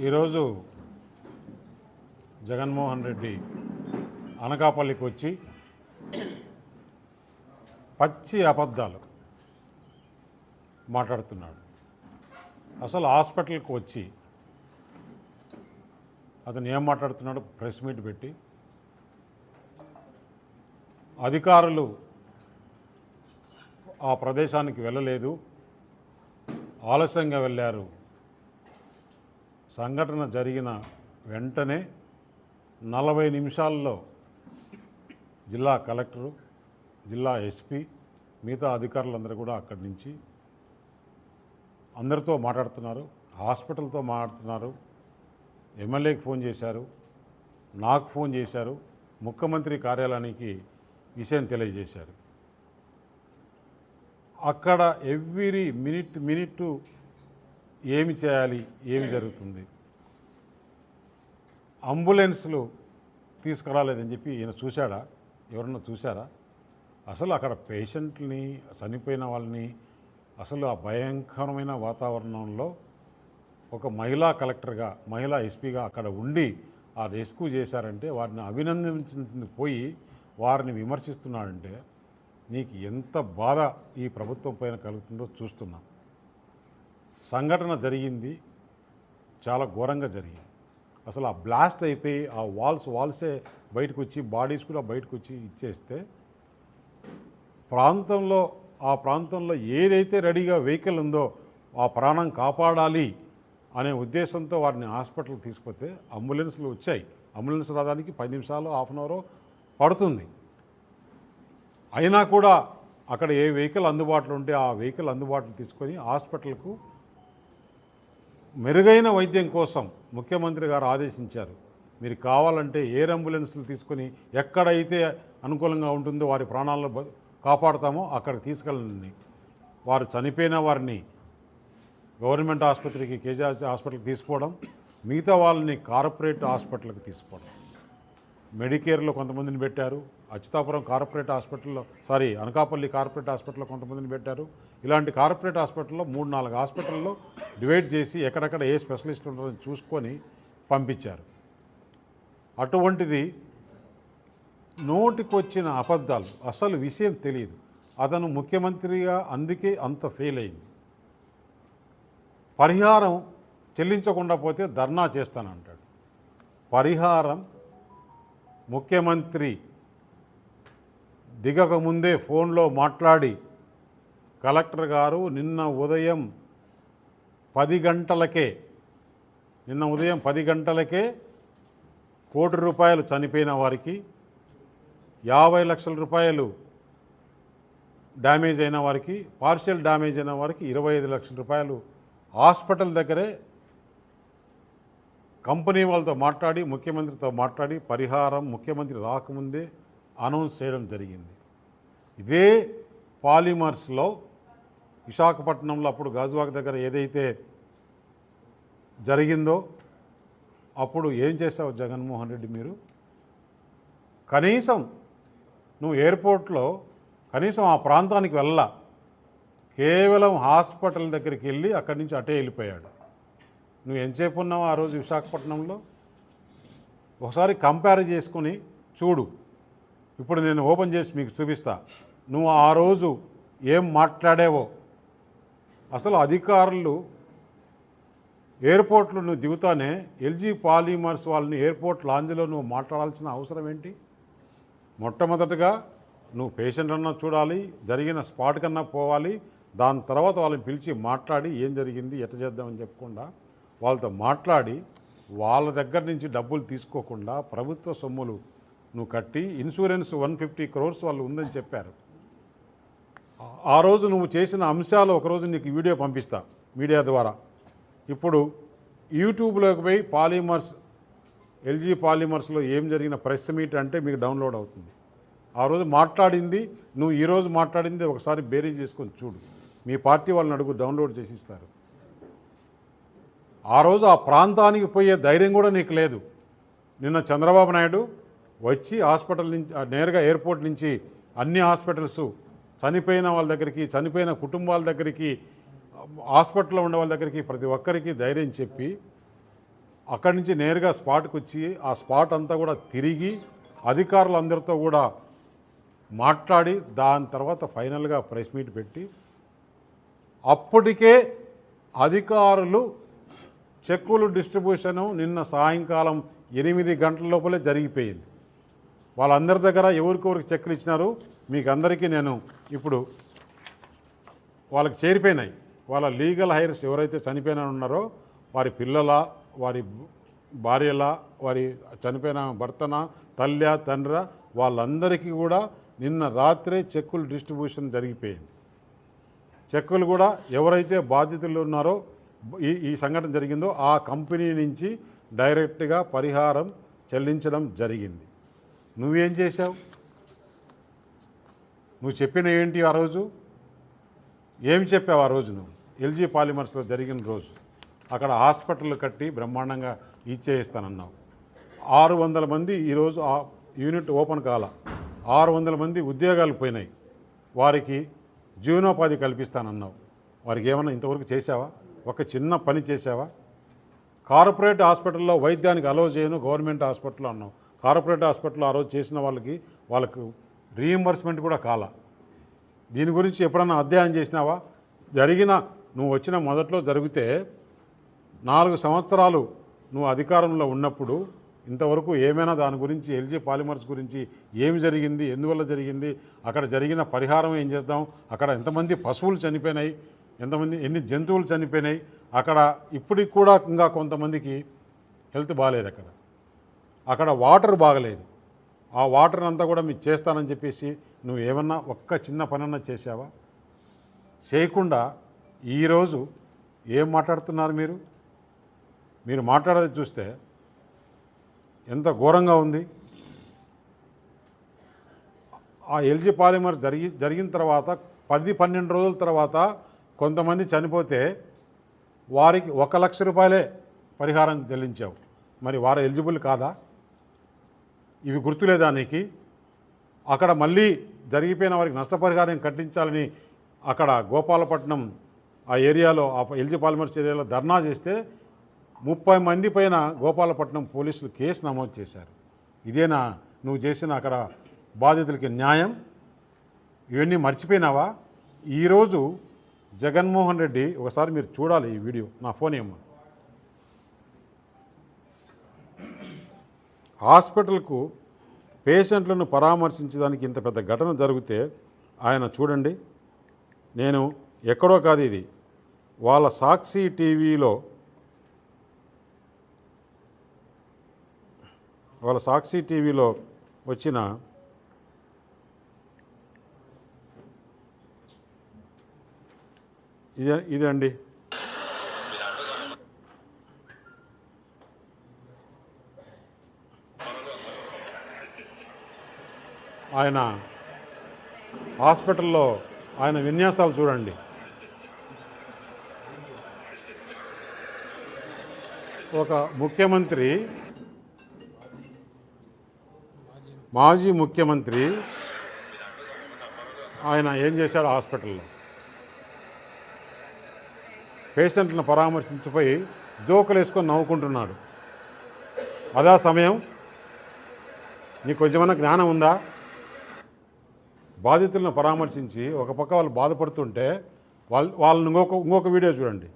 ఈరోజు జగన్మోహన్ రెడ్డి అనకాపల్లికి వచ్చి పచ్చి అబద్ధాలు మాట్లాడుతున్నాడు. అసలు హాస్పిటల్కి వచ్చి అతను ఏం మాట్లాడుతున్నాడు ప్రెస్ మీట్ పెట్టి అధికారులు ఆ ప్రదేశానికి వెళ్ళలేదు ఆలస్యంగా వెళ్ళారు సంఘటన జరిగిన వెంటనే నలభై నిమిషాల్లో జిల్లా కలెక్టరు జిల్లా ఎస్పీ మిగతా అధికారులందరూ కూడా అక్కడి నుంచి అందరితో మాట్లాడుతున్నారు హాస్పిటల్తో మాట్లాడుతున్నారు ఎమ్మెల్యేకి ఫోన్ చేశారు నాకు ఫోన్ చేశారు ముఖ్యమంత్రి కార్యాలయానికి విషయం తెలియజేశారు. అక్కడ ఎవ్రీ మినిట్ మినిట్ ఏమి చేయాలి ఏమి జరుగుతుంది? అంబులెన్స్లు తీసుకురాలేదని చెప్పి ఈయన చూశాడా? ఎవరన్నా చూశారా? అసలు అక్కడ పేషెంట్ని చనిపోయిన వాళ్ళని అసలు ఆ భయంకరమైన వాతావరణంలో ఒక మహిళా కలెక్టర్గా మహిళా ఎస్పీగా అక్కడ ఉండి ఆ రెస్క్యూ చేశారంటే వారిని అభినందించింది పోయి వారిని విమర్శిస్తున్నాడంటే నీకు ఎంత బాధ ఈ ప్రభుత్వం పైన కలుగుతుందో చూస్తున్నాం. సంఘటన జరిగింది చాలా ఘోరంగా జరిగింది. అసలు ఆ బ్లాస్ట్ అయిపోయి ఆ వాల్స్ వాల్సే బయటకు వచ్చి బాడీస్ కూడా బయటకు వచ్చి ఇచ్చేస్తే ప్రాంతంలో ఆ ప్రాంతంలో ఏదైతే రెడీగా వెహికల్ ఉందో ఆ ప్రాణం కాపాడాలి అనే ఉద్దేశంతో వారిని హాస్పిటల్ తీసుకుపోతే అంబులెన్స్లు వచ్చాయి. అంబులెన్స్ రావడానికి పది నిమిషాలు హాఫ్ అన్ అవర్ పడుతుంది. అయినా కూడా అక్కడ ఏ వెహికల్ అందుబాటులో ఉంటే ఆ వెహికల్ అందుబాటులో తీసుకొని హాస్పిటల్కు మెరుగైన వైద్యం కోసం ముఖ్యమంత్రి గారు ఆదేశించారు. మీరు కావాలంటే ఎయిర్ అంబులెన్స్లు తీసుకొని ఎక్కడైతే అనుకూలంగా ఉంటుందో వారి ప్రాణాలను కాపాడతామో కాపాడుతామో అక్కడికి తీసుకెళ్ళండి. వారు చనిపోయిన వారిని గవర్నమెంట్ ఆసుపత్రికి కేజీఆర్ హాస్పిటల్కి తీసుకోవడం మిగతా వాళ్ళని కార్పొరేట్ హాస్పిటల్కి తీసుకోవడం. మెడికేర్లో కొంతమందిని పెట్టారు అచ్యుతాపురం కార్పొరేట్ హాస్పిటల్లో సారీ అనకాపల్లి కార్పొరేట్ హాస్పిటల్లో కొంతమందిని పెట్టారు. ఇలాంటి కార్పొరేట్ హాస్పిటల్లో మూడు నాలుగు హాస్పిటల్లో డివైడ్ చేసి ఎక్కడెక్కడ ఏ స్పెషలిస్ట్ ఉంటారని చూసుకొని పంపించారు. అటువంటిది నోటికొచ్చిన అబద్ధాలు అసలు విషయం తెలియదు. అతను ముఖ్యమంత్రిగా అందుకే అంత ఫెయిల్ అయింది. పరిహారం చెల్లించకుండా పోతే ధర్నా చేస్తానంటాడు. పరిహారం ముఖ్యమంత్రి దిగక ముందే ఫోన్లో మాట్లాడి కలెక్టర్ గారు నిన్న ఉదయం పది గంటలకే నిన్న ఉదయం పది గంటలకే కోటి రూపాయలు చనిపోయిన వారికి యాభై లక్షల రూపాయలు డ్యామేజ్ అయిన వారికి పార్షియల్ డ్యామేజ్ అయిన వారికి ఇరవై ఐదు లక్షల రూపాయలు హాస్పిటల్ దగ్గరే కంపెనీ వాళ్ళతో మాట్లాడి ముఖ్యమంత్రితో మాట్లాడి పరిహారం ముఖ్యమంత్రి రాకముందే అనౌన్స్ చేయడం జరిగింది. ఇదే పాలిమర్స్లో విశాఖపట్నంలో అప్పుడు గాజువాక్ దగ్గర ఏదైతే జరిగిందో అప్పుడు ఏం చేసావు జగన్మోహన్ రెడ్డి మీరు? కనీసం నువ్వు ఎయిర్పోర్ట్లో కనీసం ఆ ప్రాంతానికి వెళ్ళ కేవలం హాస్పిటల్ దగ్గరికి వెళ్ళి అక్కడి నుంచి అటే వెళ్ళిపోయాడు. నువ్వు ఎంతసేపు ఉన్నావు ఆ రోజు విశాఖపట్నంలో? ఒకసారి కంపేర్ చేసుకొని చూడు. ఇప్పుడు నేను ఓపెన్ చేసి మీకు చూపిస్తా. నువ్వు ఆ రోజు ఏం మాట్లాడావో? అసలు అధికారులు ఎయిర్పోర్ట్లో నువ్వు దిగుతానే ఎల్జీ పాలిమర్స్ వాళ్ళని ఎయిర్పోర్ట్ లాంజ్లో నువ్వు మాట్లాడాల్సిన అవసరం ఏంటి? మొట్టమొదటగా నువ్వు పేషెంట్ అన్నా చూడాలి జరిగిన స్పాట్ కన్నా పోవాలి దాని తర్వాత వాళ్ళని పిలిచి మాట్లాడి ఏం జరిగింది ఎట్ట చేద్దామని చెప్పకుండా వాళ్ళతో మాట్లాడి వాళ్ళ దగ్గర నుంచి డబ్బులు తీసుకోకుండా ప్రభుత్వ సొమ్ములు నువ్వు కట్టి ఇన్సూరెన్స్ వన్ ఫిఫ్టీ క్రోర్స్ వాళ్ళు ఉందని చెప్పారు. ఆ- రోజు నువ్వు చేసిన అంశాలు ఒకరోజు నీకు వీడియో పంపిస్తా మీడియా ద్వారా. ఇప్పుడు యూట్యూబ్లోకి పోయి పాలిమర్స్ ఎల్జీ పాలిమర్స్లో ఏం జరిగిన ప్రెస్ మీట్ అంటే మీకు డౌన్లోడ్ అవుతుంది. ఆ రోజు మాట్లాడింది నువ్వు ఈరోజు మాట్లాడింది ఒకసారి బేరీ చేసుకొని చూడు. మీ పార్టీ వాళ్ళని అడుగు డౌన్లోడ్ చేసి ఇస్తారు. ఆ రోజు ఆ ప్రాంతానికి పోయే ధైర్యం కూడా నీకు లేదు. నిన్న చంద్రబాబు నాయుడు వచ్చి హాస్పిటల్ నుంచి నేరుగా ఎయిర్పోర్ట్ నుంచి అన్ని హాస్పిటల్స్ చనిపోయిన వాళ్ళ దగ్గరికి చనిపోయిన కుటుంబాల దగ్గరికి హాస్పిటల్లో ఉండే వాళ్ళ దగ్గరికి ప్రతి ఒక్కరికి ధైర్యం చెప్పి అక్కడి నుంచి నేరుగా స్పాట్కి వచ్చి ఆ స్పాట్ అంతా కూడా తిరిగి అధికారులందరితో కూడా మాట్లాడి దాని తర్వాత ఫైనల్గా ప్రెస్ మీట్ పెట్టి అప్పటికే అధికారులు చెక్కులు డిస్ట్రిబ్యూషను నిన్న సాయంకాలం ఎనిమిది గంటల లోపలే జరిగిపోయింది. వాళ్ళందరి దగ్గర ఎవరికెవరికి చెక్కులు ఇచ్చినారు? మీకు అందరికీ నేను ఇప్పుడు వాళ్ళకి చేరిపోయినాయి. వాళ్ళ లీగల్ హైర్స్ ఎవరైతే చనిపోయిన ఉన్నారో వారి పిల్లల వారి భార్యల వారి చనిపోయిన భర్తన తల్లి తండ్ర వాళ్ళందరికీ కూడా నిన్న రాత్రే చెక్కులు డిస్ట్రిబ్యూషన్ జరిగిపోయింది. చెక్కులు కూడా ఎవరైతే బాధితులు ఉన్నారో ఈ ఈ సంఘటన జరిగిందో ఆ కంపెనీ నుంచి డైరెక్ట్గా పరిహారం చెల్లించడం జరిగింది. నువ్వేం చేశావు? నువ్వు చెప్పిన ఏంటి ఆ రోజు? ఏం చెప్పావు ఆ రోజు నువ్వు? ఎల్జీ పాలిమర్స్లో జరిగిన రోజు. అక్కడ హాస్పిటల్ కట్టి బ్రహ్మాండంగా ఇచ్చేయిస్తానన్నావు ఆరు వందల మంది ఈరోజు ఆ యూనిట్ ఓపెన్ కాల. ఆరు వందల మంది ఉద్యోగాలు పోయినాయి. వారికి జీవనోపాధి కల్పిస్తానన్నావు. వారికి ఏమన్నా ఇంతవరకు చేశావా? ఒక చిన్న పని చేసావా కార్పొరేట్ హాస్పిటల్లో వైద్యానికి అలౌ చేయను గవర్నమెంట్ హాస్పిటల్లో అన్నావు. కార్పొరేట్ హాస్పిటల్లో ఆ రోజు చేసిన వాళ్ళకి వాళ్ళకు రీఎంబర్స్మెంట్ కూడా కాల. దీని గురించి ఎప్పుడన్నా అధ్యయనం చేసినావా? జరిగిన నువ్వు వచ్చిన మొదట్లో జరిగితే నాలుగు సంవత్సరాలు నువ్వు అధికారంలో ఉన్నప్పుడు ఇంతవరకు ఏమైనా దాని గురించి ఎల్జీ పాలిమర్స్ గురించి ఏమి జరిగింది ఎందువల్ల జరిగింది అక్కడ జరిగిన పరిహారం ఏం చేద్దాం అక్కడ ఎంతమంది పశువులు చనిపోయినాయి ఎంతమంది ఎన్ని జంతువులు చనిపోయినాయి అక్కడ ఇప్పటికి కూడా ఇంకా కొంతమందికి హెల్త్ బాగాలేదు అక్కడ. అక్కడ వాటర్ బాగలేదు. ఆ వాటర్ అంతా కూడా మీకు చేస్తానని చెప్పేసి నువ్వు ఏమన్నా ఒక్క చిన్న పనన్నా చేసావా చేయకుండా ఈరోజు ఏం మాట్లాడుతున్నారు మీరు? మీరు మాట్లాడేది చూస్తే ఎంత ఘోరంగా ఉంది. ఆ ఎల్జీ పాలిమర్ జరిగి జరిగిన తర్వాత పది పన్నెండు రోజుల తర్వాత కొంతమంది చనిపోతే వారికి ఒక లక్ష రూపాయలే పరిహారం చెల్లించావు. మరి వారు ఎలిజిబుల్ కాదా? ఇవి గుర్తులేదా నీకు? అక్కడ మళ్ళీ జరిగిపోయిన వారికి నష్టపరిహారం కట్టించాలని అక్కడ గోపాలపట్నం ఆ ఏరియాలో ఆ ఎల్జీ పాలిమర్స్ ఏరియాలో ధర్నా చేస్తే ముప్పై మంది పైన గోపాలపట్నం పోలీసులు కేసు నమోదు చేశారు. ఇదేనా? నువ్వు చేసిన అక్కడ బాధితులకి న్యాయం? ఇవన్నీ మర్చిపోయినావా? ఈరోజు జగన్మోహన్ రెడ్డి ఒకసారి మీరు చూడాలి ఈ వీడియో. నా ఫోన్ ఏమో. హాస్పిటల్కు పేషెంట్లను పరామర్శించడానికి ఇంత పెద్ద ఘటన జరిగితే ఆయన చూడండి నేను ఎక్కడో కాదు ఇది వాళ్ళ సాక్షి టీవీలో వాళ్ళ సాక్షి టీవీలో వచ్చిన ఇదే ఇదండి. ఆయన హాస్పిటల్లో ఆయన విన్యాసాలు చూడండి. ఒక ముఖ్యమంత్రి మాజీ ముఖ్యమంత్రి ఆయన ఏం చేశాడు హాస్పిటల్లో? పేషెంట్లను పరామర్శించిపోయి జోకులు వేసుకొని నవ్వుకుంటున్నాడు. అదా సమయం? నీకు కొంచెమైనా జ్ఞానం ఉందా? బాధితులను పరామర్శించి ఒక పక్క వాళ్ళు బాధపడుతుంటే వాళ్ళ వాళ్ళని ఇంకొక ఇంకొక వీడియో చూడండి.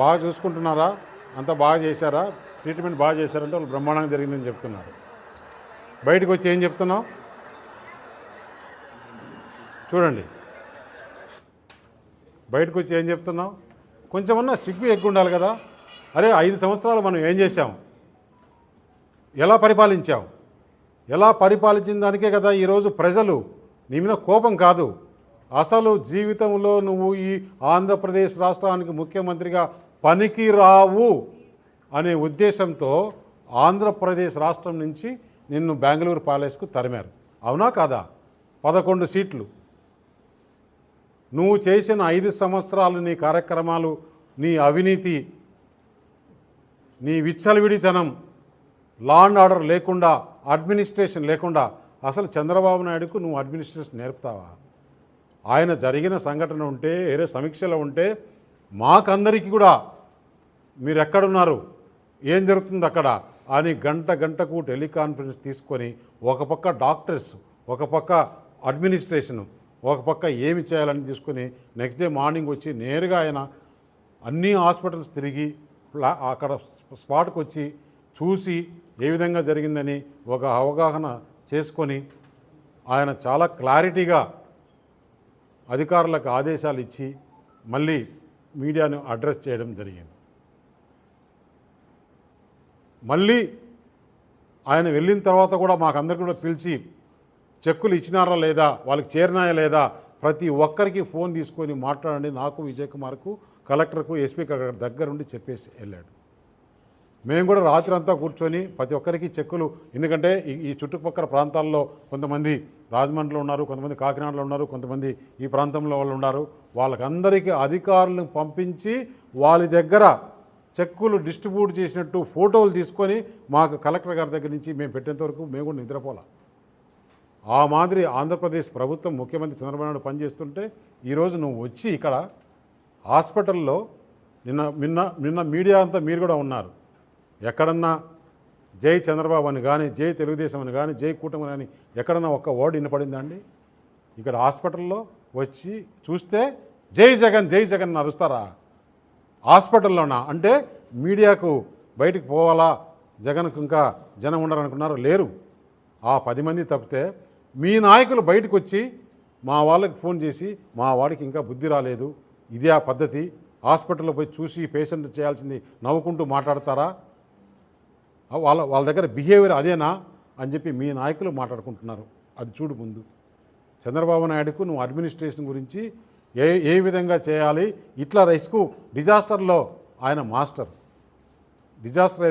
బాగా చూసుకుంటున్నారా? అంతా బాగా చేశారా? ట్రీట్మెంట్ బాగా చేశారంటే వాళ్ళు బ్రహ్మాండంగా జరిగిందని చెప్తున్నారు. బయటకు వచ్చి ఏం చెప్తున్నావు? చూడండి. బయటకు వచ్చి ఏం చెప్తున్నావు? కొంచెమన్నా సిగ్గు ఎక్కువ ఉండాలి కదా. అరే ఐదు సంవత్సరాలు మనం ఏం చేశాం? ఎలా పరిపాలించాం? ఎలా పరిపాలించిన దానికే కదా ఈరోజు ప్రజలు నీ మీద కోపం కాదు. అసలు జీవితంలో నువ్వు ఈ ఆంధ్రప్రదేశ్ రాష్ట్రానికి ముఖ్యమంత్రిగా పనికి రావు అనే ఉద్దేశంతో ఆంధ్రప్రదేశ్ రాష్ట్రం నుంచి నిన్ను బెంగళూరు ప్యాలెస్కు తరిమారు. అవునా కాదా? పదకొండు సీట్లు. నువ్వు చేసిన ఐదు సంవత్సరాలు నీ కార్యక్రమాలు నీ అవినీతి నీ విచ్చలవిడితనం లా అండ్ ఆర్డర్ లేకుండా అడ్మినిస్ట్రేషన్ లేకుండా అసలు చంద్రబాబు నాయుడుకు నువ్వు అడ్మినిస్ట్రేషన్ నేర్పుతావా? ఆయన జరిగిన సంఘటన ఉంటే వేరే సమీక్షలో ఉంటే మాకందరికీ కూడా మీరు ఎక్కడున్నారు ఏం జరుగుతుంది అక్కడ? అని గంట గంటకు టెలికాన్ఫరెన్స్ తీసుకొని ఒక పక్క డాక్టర్స్ ఒక పక్క అడ్మినిస్ట్రేషను ఒక పక్క ఏమి చేయాలని తీసుకొని నెక్స్ట్ డే మార్నింగ్ వచ్చి నేరుగా ఆయన అన్ని హాస్పిటల్స్ తిరిగి అక్కడ స్పాట్కి వచ్చి చూసి ఏ విధంగా జరిగిందని ఒక అవగాహన చేసుకొని ఆయన చాలా క్లారిటీగా అధికారులకు ఆదేశాలు ఇచ్చి మళ్ళీ మీడియాను అడ్రస్ చేయడం జరిగింది. మళ్ళీ ఆయన వెళ్ళిన తర్వాత కూడా మాకందరికి కూడా పిలిచి చెక్కులు ఇచ్చినారా లేదా వాళ్ళకి చేరినాయా లేదా ప్రతి ఒక్కరికి ఫోన్ తీసుకొని మాట్లాడండి. నాకు విజయ్ కుమార్కు కలెక్టర్కు ఎస్పీ దగ్గర దగ్గరుండి చెప్పేసి వెళ్ళాడు. మేము కూడా రాత్రి అంతా కూర్చొని ప్రతి ఒక్కరికి చెక్కులు. ఎందుకంటే ఈ ఈ చుట్టుపక్కల ప్రాంతాల్లో కొంతమంది రాజమండ్రిలో ఉన్నారు కొంతమంది కాకినాడలో ఉన్నారు కొంతమంది ఈ ప్రాంతంలో వాళ్ళు ఉన్నారు. వాళ్ళకందరికీ అధికారులను పంపించి వాళ్ళ దగ్గర చెక్కులు డిస్ట్రిబ్యూట్ చేసినట్టు ఫోటోలు తీసుకొని మాకు కలెక్టర్ గారి దగ్గర నుంచి మేము పెట్టేంత వరకు మేము కూడా నిద్రపోలా. ఆ మాదిరి ఆంధ్రప్రదేశ్ ప్రభుత్వం ముఖ్యమంత్రి చంద్రబాబు నాయుడు పనిచేస్తుంటే ఈరోజు నువ్వు వచ్చి ఇక్కడ హాస్పిటల్లో నిన్న నిన్న నిన్న మీడియా అంతా మీరు కూడా ఉన్నారు. ఎక్కడన్నా జై చంద్రబాబు అని కానీ జై తెలుగుదేశం అని కానీ జై కూటమి కానీ ఎక్కడన్నా ఒక్క వర్డ్ వినపడిందా ఇక్కడ హాస్పిటల్లో వచ్చి చూస్తే జై జగన్ జై జగన్ నరుస్తారా అరుస్తారా? హాస్పిటల్లోనా? అంటే మీడియాకు బయటికి పోవాలా? జగన్కు ఇంకా జనం ఉండాలనుకున్నారు? లేరు. ఆ పది మంది తప్పితే మీ నాయకులు బయటకు వచ్చి మా వాళ్ళకి ఫోన్ చేసి మా వాడికి ఇంకా బుద్ధి రాలేదు. ఇదే ఆ పద్ధతి. హాస్పిటల్లో పోయి చూసి పేషెంట్ చేయాల్సింది నవ్వుకుంటూ మాట్లాడతారా? వాళ్ళ వాళ్ళ దగ్గర బిహేవియర్ అదేనా అని చెప్పి మీ నాయకులు మాట్లాడుకుంటున్నారు. అది చూడు ముందు. చంద్రబాబు నాయుడుకు నువ్వు అడ్మినిస్ట్రేషన్ గురించి ఏ ఏ విధంగా చేయాలి? ఇట్లా రిస్క్ డిజాస్టర్లో ఆయన మాస్టర్ డిజాస్టర్